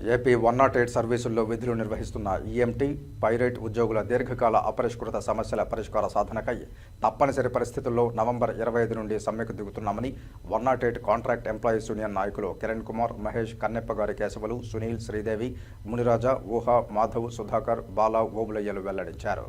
AP one nought eight సర్వీసుల్లో విధులు నిర్వహిస్తున్న ఈఎంటీ పైరేట్ ఉద్యోగుల దీర్ఘకాల అపరిష్కృత సమస్యల పరిష్కార సాధనకై తప్పనిసరి పరిస్థితుల్లో నవంబర్ ఇరవై ఐదు నుండి సమ్మెకు దిగుతున్నామని one nought eight contract employees union నాయకులు కిరణ్ కుమార్ మహేష్ కన్నెప్పగారి కేశవులు సునీల్ శ్రీదేవి మునిరాజా ఊహ మాధవ్ సుధాకర్ బాలా ఓబులయ్యలు వెల్లడించారు.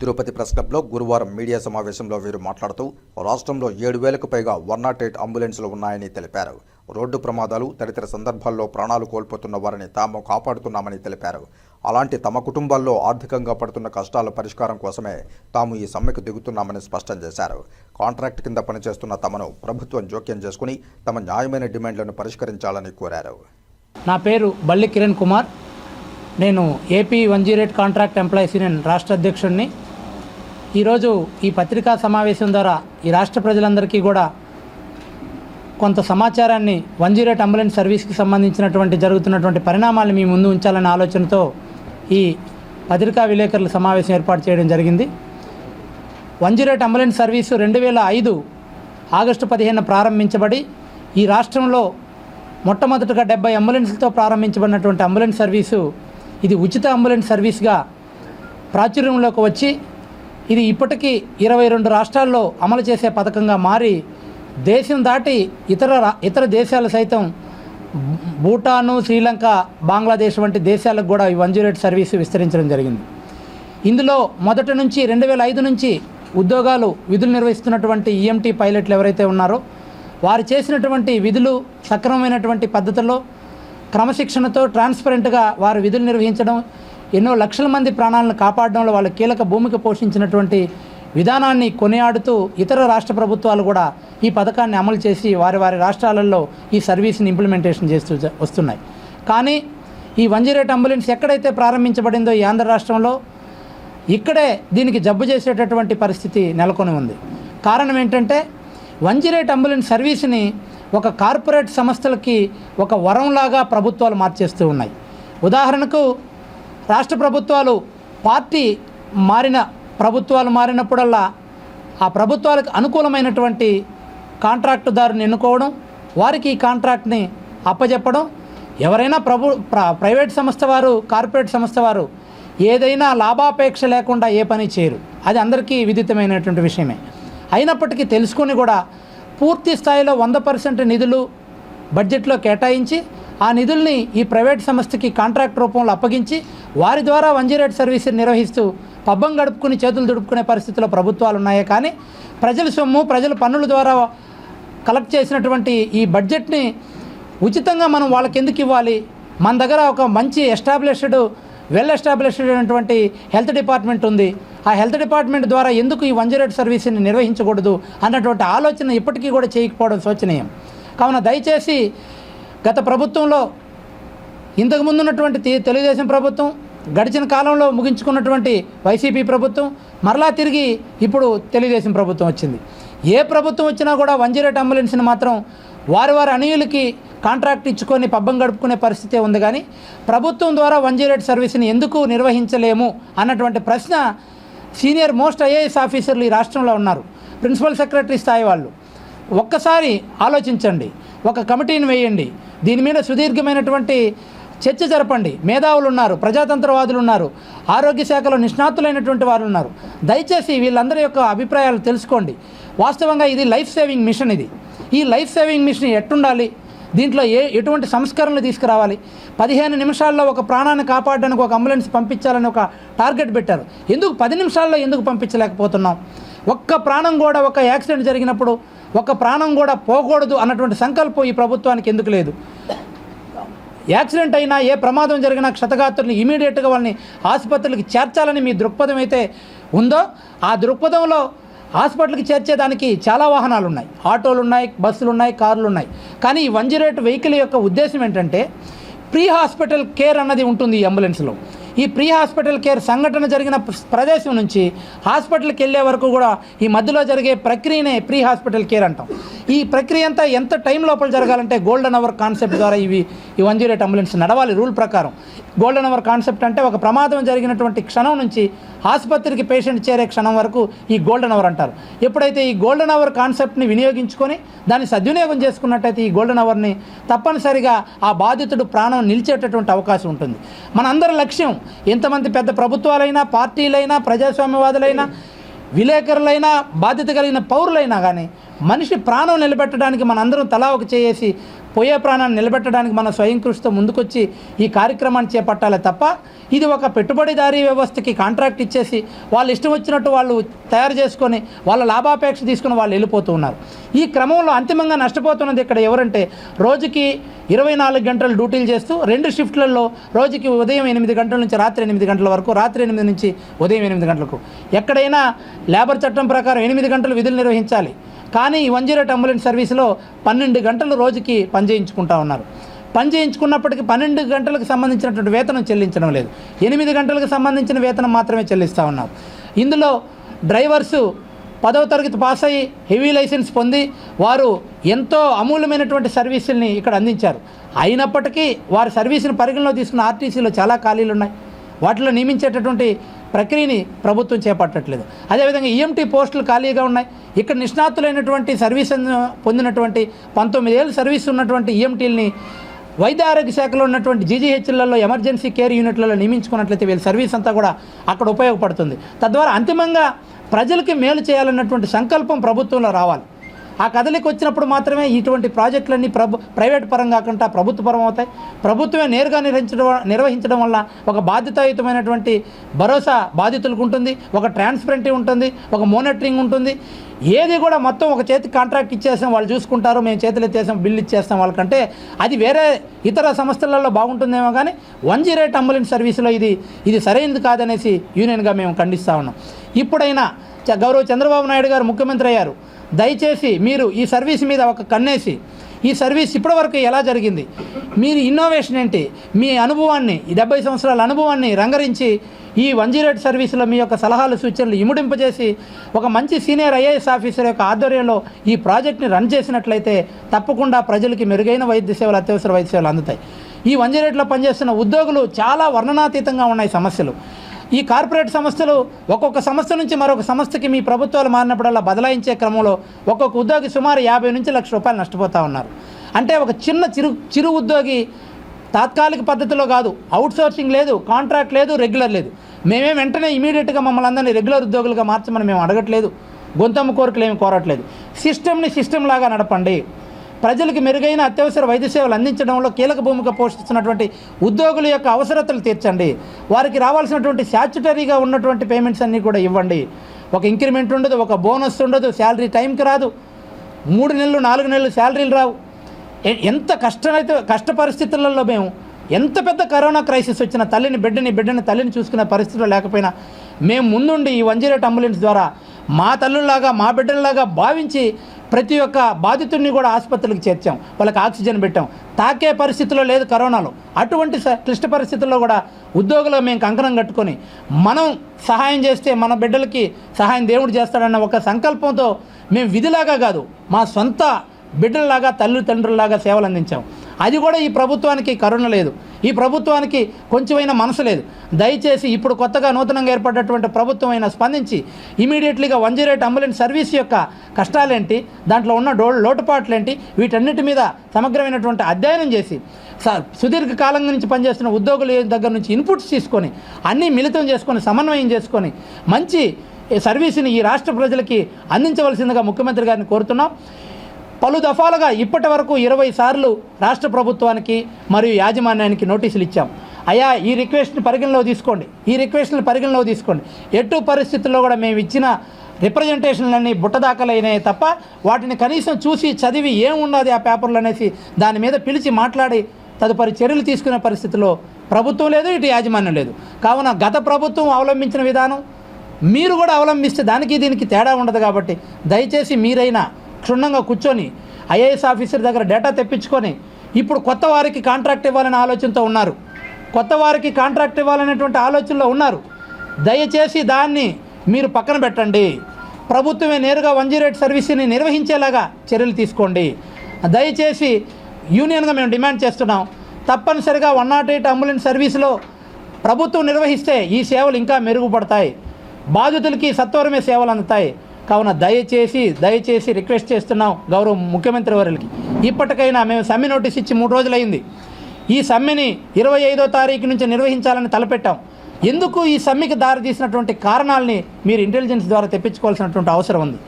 తిరుపతి ప్రెస్ క్లబ్లో గురువారం మీడియా సమావేశంలో వీరు మాట్లాడుతూ రాష్ట్రంలో ఏడు వేలకు పైగా వన్ నాట్ ఎయిట్ అంబులెన్సులు ఉన్నాయని తెలిపారు. రోడ్డు ప్రమాదాలు తదితర సందర్భాల్లో ప్రాణాలు కోల్పోతున్న వారిని తాము కాపాడుతున్నామని తెలిపారు. అలాంటి తమ కుటుంబాల్లో ఆర్థికంగా పడుతున్న కష్టాల పరిష్కారం కోసమే తాము ఈ సమ్మెకు దిగుతున్నామని స్పష్టం చేశారు. కాంట్రాక్ట్ కింద పనిచేస్తున్న తమను ప్రభుత్వం జోక్యం చేసుకుని తమ న్యాయమైన డిమాండ్లను పరిష్కరించాలని కోరారు. నా పేరు బల్లి కిరణ్ కుమార్. నేను AP one zero eight contract employees union రాష్ట్ర అధ్యక్షుడిని. ఈరోజు ఈ పత్రికా సమావేశం ద్వారా ఈ రాష్ట్ర ప్రజలందరికీ కూడా కొంత సమాచారాన్ని వన్ జీరో ఎయిట్ అంబులెన్స్ సర్వీస్కి సంబంధించినటువంటి జరుగుతున్నటువంటి పరిణామాలు మీ ముందు ఉంచాలనే ఆలోచనతో ఈ పత్రికా విలేకరుల సమావేశం ఏర్పాటు చేయడం జరిగింది. One zero eight ambulance service రెండు వేల ఐదు ఆగస్టు పదిహేను ప్రారంభించబడి ఈ రాష్ట్రంలో మొట్టమొదటగా డెబ్బై అంబులెన్స్లతో ప్రారంభించబడినటువంటి అంబులెన్స్ సర్వీసు ఇది ఉచిత అంబులెన్స్ సర్వీస్గా ప్రాచుర్యంలోకి వచ్చి ఇది ఇప్పటికీ ఇరవై రెండు రాష్ట్రాల్లో అమలు చేసే పథకంగా మారి దేశం దాటి ఇతర ఇతర దేశాలు సైతం భూటాను శ్రీలంక బంగ్లాదేశ్ వంటి దేశాలకు కూడా ఈ వన్ జీరో ఎయిట్ సర్వీసు విస్తరించడం జరిగింది. ఇందులో మొదటి నుంచి రెండు వేల ఐదు నుంచి ఉద్యోగాలు విధులు నిర్వహిస్తున్నటువంటి ఈఎంటీ పైలట్లు ఎవరైతే ఉన్నారో వారు చేసినటువంటి విధులు సక్రమమైనటువంటి పద్ధతిలో క్రమశిక్షణతో ట్రాన్స్పరెంట్గా వారు విధులు నిర్వహించడం ఎన్నో లక్షల మంది ప్రాణాలను కాపాడడంలో వాళ్ళ కీలక భూమిక పోషించినటువంటి విధానాన్ని కొనియాడుతూ ఇతర రాష్ట్ర ప్రభుత్వాలు కూడా ఈ పథకాన్ని అమలు చేసి వారి వారి రాష్ట్రాలలో ఈ సర్వీస్ని ఇంప్లిమెంటేషన్ చేస్తూ వస్తున్నాయి. కానీ ఈ వన్ జీరో ఎయిట్ అంబులెన్స్ ఎక్కడైతే ప్రారంభించబడిందో ఈ ఆంధ్ర రాష్ట్రంలో ఇక్కడే దీనికి జబ్బు చేసేటటువంటి పరిస్థితి నెలకొని ఉంది. కారణం ఏంటంటే వన్ జీరో ఎయిట్ అంబులెన్స్ సర్వీస్ని ఒక కార్పొరేట్ సంస్థలకి ఒక వరంలాగా ప్రభుత్వాలు మార్చేస్తూ ఉన్నాయి. ఉదాహరణకు రాష్ట్ర ప్రభుత్వాలు పార్టీ మారిన ప్రభుత్వాలు మారినప్పుడల్లా ఆ ప్రభుత్వాలకు అనుకూలమైనటువంటి కాంట్రాక్టుదారుని ఎన్నుకోవడం వారికి ఈ కాంట్రాక్ట్ని అప్పజెప్పడం ఎవరైనా ప్రభు ప్ర- ప్రైవేట్ సంస్థ వారు కార్పొరేట్ సంస్థ వారు ఏదైనా లాభాపేక్ష లేకుండా ఏ పని చేయరు. అది అందరికీ విదితమైనటువంటి విషయమే. అయినప్పటికీ తెలుసుకొని కూడా పూర్తి స్థాయిలో వంద పర్సెంట్ నిధులు బడ్జెట్లో కేటాయించి ఆ నిధుల్ని ఈ ప్రైవేట్ సంస్థకి కాంట్రాక్ట్ రూపంలో అప్పగించి వారి ద్వారా వన్ జీరో ఎయిట్ సర్వీస్ నిర్వహిస్తూ పబ్బం గడుపుకుని చేతులు దుడుపుకునే పరిస్థితిలో ప్రభుత్వాలు ఉన్నాయే కానీ ప్రజల సొమ్ము ప్రజల పన్నుల ద్వారా కలెక్ట్ చేసినటువంటి ఈ బడ్జెట్ని ఉచితంగా మనం వాళ్ళకి ఎందుకు ఇవ్వాలి? మన దగ్గర ఒక మంచి ఎస్టాబ్లిష్డ్ వెల్ ఎస్టాబ్లిష్డ్ అయినటువంటి హెల్త్ డిపార్ట్మెంట్ ఉంది. ఆ హెల్త్ డిపార్ట్మెంట్ ద్వారా ఎందుకు ఈ వన్ జీరో ఎయిట్ సర్వీస్ని నిర్వహించకూడదు? అన్నటువంటి ఆలోచన ఇప్పటికీ కూడా చేయకపోవడం శోచనీయం. కావున దయచేసి గత ప్రభుత్వంలో ఇంతకుముందు ఉన్నటువంటి తెలుగుదేశం ప్రభుత్వం గడిచిన కాలంలో ముగించుకున్నటువంటి వైసీపీ ప్రభుత్వం మరలా తిరిగి ఇప్పుడు తెలుగుదేశం ప్రభుత్వం వచ్చింది. ఏ ప్రభుత్వం వచ్చినా కూడా వన్ జీరో ఎయిట్ అంబులెన్స్ని మాత్రం వారి వారి అనుయులకి కాంట్రాక్ట్ ఇచ్చుకొని పబ్బం గడుపుకునే పరిస్థితి ఉంది కానీ ప్రభుత్వం ద్వారా వన్ జీరో ఎయిట్ సర్వీస్ని ఎందుకు నిర్వహించలేము అన్నటువంటి ప్రశ్న సీనియర్ మోస్ట్ ఐఏఎస్ ఆఫీసర్లు ఈ రాష్ట్రంలో ఉన్నారు. ప్రిన్సిపల్ సెక్రటరీ స్థాయి వాళ్ళు. ఒక్కసారి ఆలోచించండి. ఒక కమిటీని వేయండి. దీని మీద సుదీర్ఘమైనటువంటి చర్చ జరపండి. మేధావులు ఉన్నారు ప్రజాతంత్రవాదులు ఉన్నారు ఆరోగ్య శాఖలో నిష్ణాతులైనటువంటి వారు ఉన్నారు దయచేసి వీళ్ళందరి యొక్క అభిప్రాయాలు తెలుసుకోండి. వాస్తవంగా ఇది లైఫ్ సేవింగ్ మిషన్ ఇది. ఈ లైఫ్ సేవింగ్ మిషన్ ఎట్టుండాలి? దీంట్లో ఏ ఎటువంటి సంస్కరణలు తీసుకురావాలి? పదిహేను నిమిషాల్లో ఒక ప్రాణాన్ని కాపాడడానికి ఒక అంబులెన్స్ పంపించాలని ఒక టార్గెట్ పెట్టారు. ఎందుకు పది నిమిషాల్లో ఎందుకు పంపించలేకపోతున్నాం? ఒక్క ప్రాణం కూడా ఒక యాక్సిడెంట్ జరిగినప్పుడు ఒక ప్రాణం కూడా పోకూడదు అన్నటువంటి సంకల్పం ఈ ప్రభుత్వానికి ఎందుకు లేదు? యాక్సిడెంట్ అయినా ఏ ప్రమాదం జరిగినా క్షతగాత్రుల్ని ఇమీడియట్గా వాళ్ళని ఆసుపత్రులకి చేర్చాలని మీ దృక్పథం అయితే ఉందో ఆ దృక్పథంలో హాస్పిటల్కి చేర్చేదానికి చాలా వాహనాలు ఉన్నాయి ఆటోలు ఉన్నాయి బస్సులు ఉన్నాయి కార్లు ఉన్నాయి కానీ ఈ వన్ జీరో ఎయిట్ వెహికల్ యొక్క ఉద్దేశం ఏంటంటే ప్రీ హాస్పిటల్ కేర్ అన్నది ఉంటుంది ఈ అంబులెన్స్లో. ఈ ప్రీ హాస్పిటల్ కేర్ సంఘటన జరిగిన ప్రదేశం నుంచి హాస్పిటల్కి వెళ్ళే వరకు కూడా ఈ మధ్యలో జరిగే ప్రక్రియనే ప్రీ హాస్పిటల్ కేర్ అంటాం. ఈ ప్రక్రియ అంతా ఎంత టైం లోపల జరగాలంటే గోల్డెన్ అవర్ కాన్సెప్ట్ ద్వారా ఇవి ఈ వన్ జీరో ఎయిట్ అంబులెన్స్ నడవాలి రూల్ ప్రకారం. గోల్డెన్ అవర్ కాన్సెప్ట్ అంటే ఒక ప్రమాదం జరిగినటువంటి క్షణం నుంచి ఆసుపత్రికి పేషెంట్ చేరే క్షణం వరకు ఈ గోల్డెన్ అవర్ అంటారు. ఎప్పుడైతే ఈ గోల్డెన్ అవర్ కాన్సెప్ట్ని వినియోగించుకొని దాన్ని సద్వినియోగం చేసుకున్నట్టయితే ఈ గోల్డెన్ అవర్ని తప్పనిసరిగా ఆ బాధితుడు ప్రాణం నిలిచేటటువంటి అవకాశం ఉంటుంది. మనందరి లక్ష్యం ఎంతమంది పెద్ద ప్రభుత్వాలైనా పార్టీలైనా ప్రజాస్వామ్యవాదులైనా విలేకరులైనా బాధ్యత కలిగిన పౌరులైనా కానీ మనిషి ప్రాణం నిలబెట్టడానికి మనందరం తలా ఒక చేసి పోయే ప్రాణాన్ని నిలబెట్టడానికి మన స్వయం కృషితో ముందుకొచ్చి ఈ కార్యక్రమాన్ని చేపట్టాలి తప్ప ఇది ఒక పెట్టుబడిదారీ వ్యవస్థకి కాంట్రాక్ట్ ఇచ్చేసి వాళ్ళు ఇష్టం వచ్చినట్టు వాళ్ళు తయారు చేసుకొని వాళ్ళ లాభాపేక్ష తీసుకుని వాళ్ళు వెళ్ళిపోతూ ఉన్నారు. ఈ క్రమంలో అంతిమంగా నష్టపోతున్నది ఇక్కడ ఎవరంటే రోజుకి ఇరవై నాలుగు గంటలు డ్యూటీలు చేస్తూ రెండు షిఫ్ట్లలో రోజుకి ఉదయం ఎనిమిది గంటల నుంచి రాత్రి ఎనిమిది గంటల వరకు రాత్రి ఎనిమిది నుంచి ఉదయం ఎనిమిది గంటలకు. ఎక్కడైనా లేబర్ చట్టం ప్రకారం ఎనిమిది గంటలు విధులు నిర్వహించాలి. కానీ ఈ వన్ జీరో ఎయిట్ అంబులెన్స్ సర్వీస్లో పన్నెండు గంటలు రోజుకి పని చేయించుకుంటా ఉన్నారు. పని చేయించుకున్నప్పటికీ పన్నెండు గంటలకు సంబంధించినటువంటి వేతనం చెల్లించడం లేదు. ఎనిమిది గంటలకు సంబంధించిన వేతనం మాత్రమే చెల్లిస్తూ ఉన్నారు. ఇందులో డ్రైవర్సు పదవ తరగతి పాస్ అయ్యి హెవీ లైసెన్స్ పొంది వారు ఎంతో అమూల్యమైనటువంటి సర్వీసుల్ని ఇక్కడ అందించారు. అయినప్పటికీ వారి సర్వీసును పరిగణలో తీసుకున్న ఆర్టీసీలో చాలా ఖాళీలు ఉన్నాయి వాటిలో నియమించేటటువంటి ప్రక్రియని ప్రభుత్వం చేపట్టట్లేదు. అదేవిధంగా ఈఎంటీ పోస్టులు ఖాళీగా ఉన్నాయి. ఇక్కడ నిష్ణాతులైనటువంటి సర్వీస్ పొందినటువంటి పంతొమ్మిది ఏళ్ళు సర్వీస్ ఉన్నటువంటి ఈఎంటీలని వైద్య ఆరోగ్య శాఖలో ఉన్నటువంటి జీజీహెచ్లలో ఎమర్జెన్సీ కేర్ యూనిట్లలో నియమించుకున్నట్లయితే వీళ్ళ సర్వీస్ అంతా కూడా అక్కడ ఉపయోగపడుతుంది. తద్వారా అంతిమంగా ప్రజలకి మేలు చేయాలన్నటువంటి సంకల్పం ప్రభుత్వంలో రావాలి. ఆ కదలికి వచ్చినప్పుడు మాత్రమే ఇటువంటి ప్రాజెక్టులన్నీ ప్రభు ప్రైవేట్ పరం కాకుండా ప్రభుత్వ పరం అవుతాయి. ప్రభుత్వమే నేరుగా నిర్వహించడం నిర్వహించడం వల్ల ఒక బాధ్యతాయుతమైనటువంటి భరోసా బాధితులకు ఉంటుంది ఒక ట్రాన్స్పరెంటీ ఉంటుంది ఒక మోనిటరింగ్ ఉంటుంది. ఏది కూడా మొత్తం ఒక చేతికి కాంట్రాక్ట్ ఇచ్చేసాం వాళ్ళు చూసుకుంటారు మేము చేతులు ఎత్తేసాం బిల్లు ఇచ్చేస్తాం వాళ్ళకంటే అది వేరే ఇతర సంస్థలలో బాగుంటుందేమో కానీ వన్ జీరో ఎయిట్ అంబులెన్స్ సర్వీసులో ఇది ఇది సరైనది కాదనేసి యూనియన్గా మేము ఖండిస్తూ ఉన్నాం. ఇప్పుడైనా చ- గౌరవ చంద్రబాబు నాయుడు గారు ముఖ్యమంత్రి అయ్యారు. దయచేసి మీరు ఈ సర్వీస్ మీద ఒక కన్నేసి ఈ సర్వీస్ ఇప్పటివరకు ఎలా జరిగింది? మీరు ఇన్నోవేషన్ ఏంటి? మీ అనుభవాన్ని డెబ్బై సంవత్సరాల అనుభవాన్ని రంగరించి ఈ వన్ జీరో ఎయిట్ సర్వీసులో మీ యొక్క సలహాలు సూచనలు ఇముడింపజేసి ఒక మంచి సీనియర్ ఐఏఎస్ ఆఫీసర్ యొక్క ఆధ్వర్యంలో ఈ ప్రాజెక్ట్ని రన్ చేసినట్లయితే తప్పకుండా ప్రజలకి మెరుగైన వైద్య సేవలు అత్యవసర వైద్య సేవలు అందుతాయి. ఈ వన్ జీరో ఎయిట్లో పనిచేస్తున్న ఉద్యోగులు చాలా వర్ణనాతీతంగా ఉన్నాయి సమస్యలు. ఈ కార్పొరేట్ సంస్థలు ఒక్కొక్క సంస్థ నుంచి మరొక సంస్థకి మీ ప్రభుత్వాలు మారినప్పుడల్లా బదలాయించే క్రమంలో ఒక్కొక్క ఉద్యోగి సుమారు యాభై నుంచి లక్ష రూపాయలు నష్టపోతూ ఉన్నారు. అంటే ఒక చిన్న చిరు చిరు ఉద్యోగి తాత్కాలిక పద్ధతిలో కాదు అవుట్సోర్సింగ్ లేదు కాంట్రాక్ట్ లేదు రెగ్యులర్ లేదు. మేమే వెంటనే ఇమీడియట్గా మమ్మల్ని అందరినీ రెగ్యులర్ ఉద్యోగులుగా మార్చమని మేము అడగట్లేదు. గొంతమ్మ కోరికలు ఏమి కోరట్లేదు. సిస్టమ్ని సిస్టమ్ లాగా నడపండి. ప్రజలకు మెరుగైన అత్యవసర వైద్య సేవలు అందించడంలో కీలక భూమిక పోషిస్తున్నటువంటి ఉద్యోగుల యొక్క అవసరతలు తీర్చండి. వారికి రావాల్సినటువంటి స్టాచ్యుటరీగా ఉన్నటువంటి పేమెంట్స్ అన్నీ కూడా ఇవ్వండి. ఒక ఇంక్రిమెంట్ ఉండదు ఒక బోనస్ ఉండదు శాలరీ టైంకి రాదు. మూడు నెలలు నాలుగు నెలలు శాలరీలు రావు. ఎంత కష్టమైతే కష్ట పరిస్థితులలో మేము ఎంత పెద్ద కరోనా క్రైసిస్ వచ్చిన తల్లిని బిడ్డని బిడ్డని తల్లిని చూసుకునే పరిస్థితిలో లేకపోయినా మేము ముందుండి ఈ వన్ జీరో అంబులెన్స్ ద్వారా మా తల్లుల్లాగా మా బిడ్డల్లాగా భావించి ప్రతి ఒక్క బాధితుడిని కూడా ఆసుపత్రికి చేర్చాం. వాళ్ళకి ఆక్సిజన్ పెట్టాం. తాకే పరిస్థితిలో లేదు కరోనాలో. అటువంటి క్లిష్ట పరిస్థితుల్లో కూడా ఉద్యోగులు మేము కంకణం కట్టుకొని మనం సహాయం చేస్తే మన బిడ్డలకి సహాయం దేవుడు చేస్తాడన్న ఒక సంకల్పంతో మేము విధిలాగా కాదు మా సొంత బిడ్డల్లాగా తల్లిదండ్రుల్లాగా సేవలు అందించాం. అది కూడా ఈ ప్రభుత్వానికి కరుణ లేదు. ఈ ప్రభుత్వానికి కొంచెమైనా మనసు లేదు. దయచేసి ఇప్పుడు కొత్తగా నూతనంగా ఏర్పడినటువంటి ప్రభుత్వం అయినా స్పందించి ఇమీడియట్లీగా one zero eight ambulance service యొక్క కష్టాలేంటి దాంట్లో ఉన్న డో లోటుపాట్లేంటి వీటన్నిటి మీద సమగ్రమైనటువంటి అధ్యయనం చేసి సుదీర్ఘకాలం సుదీర్ఘ కాలం నుంచి పనిచేస్తున్న ఉద్యోగుల దగ్గర నుంచి ఇన్పుట్స్ తీసుకొని అన్నీ మిళితం చేసుకొని సమన్వయం చేసుకొని మంచి సర్వీస్ని ఈ రాష్ట్ర ప్రజలకి అందించవలసిందిగా ముఖ్యమంత్రి గారిని కోరుతున్నాం. పలు దఫాలుగా ఇప్పటి వరకు ఇరవై సార్లు రాష్ట్ర ప్రభుత్వానికి మరియు యాజమాన్యానికి నోటీసులు ఇచ్చాం. అయ్యా ఈ రిక్వెస్ట్ని పరిగణలో తీసుకోండి. ఈ రిక్వెస్ట్ని పరిగణలో తీసుకోండి. ఎటు పరిస్థితుల్లో కూడా మేము ఇచ్చిన రిప్రజెంటేషన్లన్నీ బుట్టదాఖలైనాయి తప్ప వాటిని కనీసం చూసి చదివి ఏమున్నది ఆ పేపర్లు అనేసి దాని మీద పిలిచి మాట్లాడి తదుపరి చర్యలు తీసుకునే పరిస్థితిలో ప్రభుత్వం లేదు ఇటు యాజమాన్యం లేదు. కావున గత ప్రభుత్వం అవలంబించిన విధానం మీరు కూడా అవలంబిస్తే దానికి దీనికి తేడా ఉండదు కాబట్టి దయచేసి మీరైనా క్షుణ్ణంగా కూర్చొని ఐఏఎస్ ఆఫీసర్ దగ్గర డేటా తెప్పించుకొని ఇప్పుడు కొత్త వారికి కాంట్రాక్ట్ ఇవ్వాలనే ఆలోచనతో ఉన్నారు. కొత్త వారికి కాంట్రాక్ట్ ఇవ్వాలనేటువంటి ఆలోచనలో ఉన్నారు. దయచేసి దాన్ని మీరు పక్కన పెట్టండి. ప్రభుత్వమే నేరుగా వన్ జీరో ఎయిట్ సర్వీస్ని నిర్వహించేలాగా చర్యలు తీసుకోండి. దయచేసి యూనియన్గా మేము డిమాండ్ చేస్తున్నాం. తప్పనిసరిగా వన్ నాట్ ఎయిట్ అంబులెన్స్ సర్వీసులో ప్రభుత్వం నిర్వహిస్తే ఈ సేవలు ఇంకా మెరుగుపడతాయి. బాధితులకి సత్వరమే సేవలు అందుతాయి. కావున దయచేసి దయచేసి రిక్వెస్ట్ చేస్తున్నాం గౌరవ ముఖ్యమంత్రి వారికి ఇప్పటికైనా మేము సమ్మె నోటీస్ ఇచ్చి మూడు రోజులైంది. ఈ సమ్మెని ఇరవై ఐదో తారీఖు నుంచి నిర్వహించాలని తలపెట్టాం. ఎందుకు ఈ సమ్మెకి దారి తీసినటువంటి కారణాలని మీరు ఇంటెలిజెన్స్ ద్వారా తెప్పించుకోవాల్సినటువంటి అవసరం ఉంది.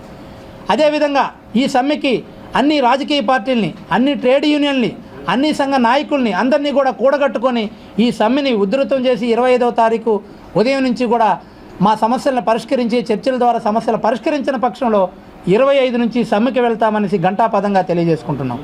అదేవిధంగా ఈ సమ్మెకి అన్ని రాజకీయ పార్టీల్ని అన్ని ట్రేడ్ యూనియన్ని అన్ని సంఘ నాయకుల్ని అందరినీ కూడా కూడగట్టుకొని ఈ సమ్మెని ఉధృతం చేసి ఇరవై ఐదవ తారీఖు ఉదయం నుంచి కూడా మా సమస్యలను పరిష్కరించి చర్చల ద్వారా సమస్యలు పరిష్కరించిన పక్షంలో ఇరవై ఐదు నుంచి సమ్మెకి వెళ్తామనేసి ఘంటాపదంగా తెలియజేసుకుంటున్నాం.